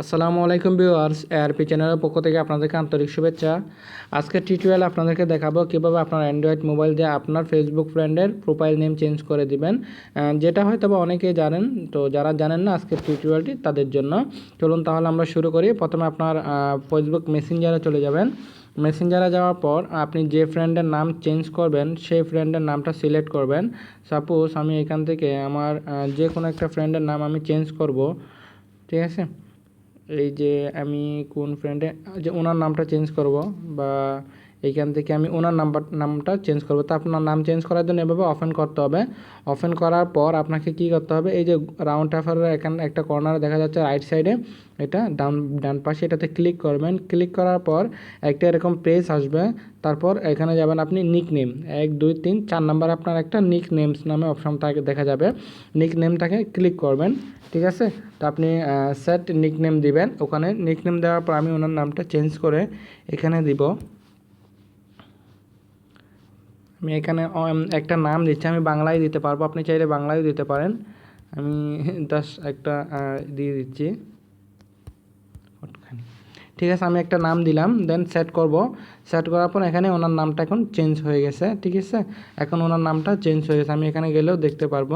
আসসালামু আলাইকুম viewers ARP চ্যানেলের পক্ষ থেকে আপনাদেরকে আন্তরিক শুভেচ্ছা। আজকে টিউটোরিয়াল আপনাদেরকে দেখাবো কীভাবে আপনার অ্যান্ড্রয়েড মোবাইল দিয়ে আপনার ফেসবুক ফ্রেন্ডের প্রোফাইল নেম চেঞ্জ করে দিবেন। যেটা হয়তো বা অনেকেই জানেন, তো যারা জানেন না আজকের টিউটোরিয়ালটি তাদের জন্য। চলুন তাহলে আমরা শুরু করি। প্রথমে আপনার ফেসবুক মেসেঞ্জারে চলে যাবেন। মেসেঞ্জারে যাওয়ার পর আপনি যে ফ্রেন্ডের নাম চেঞ্জ করবেন, সেই ফ্রেন্ডের নামটা সিলেক্ট করবেন। সাপোজ আমি এখান থেকে আমার যে কোনো একটা ফ্রেন্ডের নাম আমি চেঞ্জ করব। ঠিক আছে? এই যে আমি কোন ফ্রেন্ডে যে ওনার নামটা চেঞ্জ করব বা এইখান থেকে আমি ওনার নাম্বার, নামটা চেঞ্জ করব। তো আপনার নাম চেঞ্জ করার জন্য এভাবে ওপেন করতে হবে। ওপেন করার পর আপনাকে কি করতে হবে? এই যে রাউন্ড টাফারের এখানে, একটা কর্নার দেখা যাচ্ছে রাইট সাইডে এটা ডান ডান পাশে এটাতে ক্লিক করবেন। ক্লিক করার পর একটা এরকম পেজ আসবে। তারপর এখানে যাবেন আপনি নিক নেম এক, দুই, তিন, চার নাম্বার আপনার একটা নিক নেমস নামে অপশনটা দেখা যাবে। নিক নেমটাকে ক্লিক করবেন, ঠিক আছে? তো আপনি সেট নিক নেম দিবেন। ওখানে নিক নেম দেওয়ার পর আমি ওনার নামটা চেঞ্জ করে এখানে দিব। আমি এখানে একটা নাম দিচ্ছি, আমি বাংলায় দিতে পারব, আপনি চাইলে বাংলায় দিতে পারেন আমি দাস একটা দিয়ে দিচ্ছি। ঠিক আছে, আমি একটা নাম দিলাম দেন সেট করব। সেট করার পর এখানে ওনার নামটা এখন চেঞ্জ হয়ে গেছে, ঠিক আছে? এখন ওনার নামটা চেঞ্জ হয়ে গেছে, আমি এখানে গেলেও দেখতে পারব।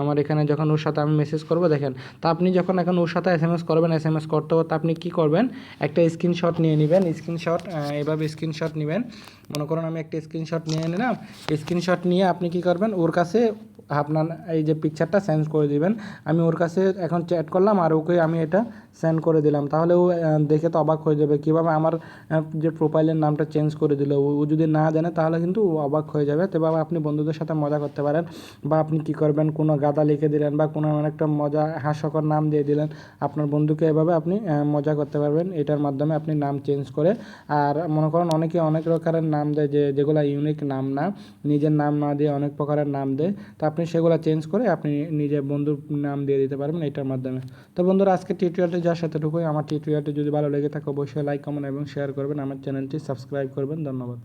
আমার এখানে যখন ওর সাথে আমি মেসেজ করব, দেখেন, তা আপনি যখন এখন ওর সাথে এস এম এস করবেন এস এম এস করতে করতে আপনি কী করবেন? একটা স্ক্রিনশট নিয়ে নেবেন স্ক্রিনশট এভাবে স্ক্রিনশট নেবেন। মনে করুন আমি একটা স্ক্রিনশট নিয়ে নিলাম স্ক্রিনশট নিয়ে আপনি কি করবেন? ওর কাছে আপনার এই যে পিকচারটা সেন্ড করে দিবেন। আমি ওর কাছে এখন চ্যাট করলাম আর ওকে আমি এটা সেন্ড করে দিলাম। তাহলে ও দেখে তো অবাক হয়ে যাবে। কীভাবে আমার যে প্রোফাইলের নামটা চেঞ্জ করে দিল? ও যদি না জানে তাহলে কিন্তু ও অবাক হয়ে যাবে। তো বাবা, আপনি বন্ধুদের সাথে মজা করতে পারেন। বা আপনি কি করবেন? কোনো গাদা লিখে দিলেন বা কোনো এমন একটা মজা, হাস্যকর নাম দিয়ে দিলেন। আপনার বন্ধুকে এভাবে আপনি মজা করতে পারবেন। এটার মাধ্যমে আপনি নাম চেঞ্জ করে আর মনে করেন অনেকে অনেক প্রকারের নাম দেয় যে, যেগুলো ইউনিক নাম না। নিজের নাম না দিয়ে অনেক প্রকারের নাম দেয়। তো আপনি সেগুলো চেঞ্জ করে আপনি নিজের বন্ধুর নাম দিয়ে দিতে পারবেন এটার মাধ্যমে। তো বন্ধুরা আজকে টিউটোরিয়ালটি যার সাথে ঢুকুই আমার টিউটোরিয়ালটি যদি ভালো লেগে থাকে, অবশ্যই লাইক কমেন্ট এবং শেয়ার করবেন। আমার চ্যানেলটি সাবস্ক্রাইব করবেন। ধন্যবাদ।